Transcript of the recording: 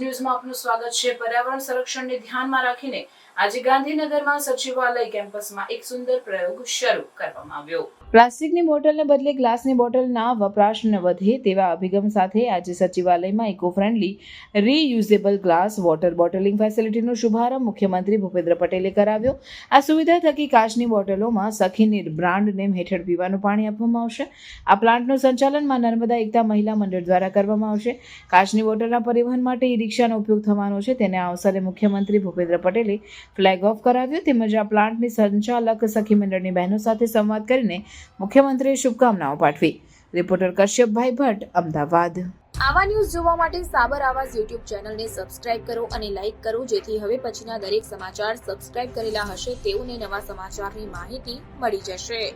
ન્યૂઝમાં આપનું સ્વાગત છે. પર્યાવરણ સંરક્ષણને ધ્યાનમાં રાખીને આજે ગાંધીનગરમાં સચિવાલય કેમ્પસમાં એક સુંદર પ્રયોગ શરૂ કરવામાં આવ્યો. પ્લાસ્ટિકની બોટલને બદલે ગ્લાસની બોટલના વપરાશ વધે તેવા અભિગમ સાથે આજે સચિવાલયમાં eco friendly reusable glass water bottling ફેસિલિટીનો શુભારંભ મુખ્યમંત્રી ભૂપેન્દ્ર પટેલે કરાવ્યો. આ સુવિધા થકી કાચની બોટલોમાં સખીનીર બ્રાન્ડ નેમ હેઠળ પીવાનું પાણી આપવામાં આવશે. આ પ્લાન્ટનું સંચાલનમાં નર્મદા એકતા મહિલા મંડળ દ્વારા કરવામાં આવશે. કાચની બોટલના પરિવહન માટે ઈ રિક્ષાનો ઉપયોગ થવાનો છે તેને આ અવસરે મુખ્યમંત્રી ભૂપેન્દ્ર પટેલે ફ્લેગ ઓફ કરાવ્યો. તેમજ આ પ્લાન્ટની સંચાલક સખી મંડળની બહેનો સાથે સંવાદ કરીને મુખ્યમંત્રીએ શુભકામનાઓ પાઠવી. રિપોર્ટર કશ્યપભાઈ ભટ્ટ, અમદાવાદ. આવા ન્યૂઝ જોવા માટે સાબર આવાઝ યુટ્યુબ ચેનલને સબસ્ક્રાઇબ કરો અને લાઇક કરો, જેથી હવે પછીના દરેક સમાચાર સબસ્ક્રાઇબ કરેલા હશે તેઓને નવા સમાચારની માહિતી મળી જશે.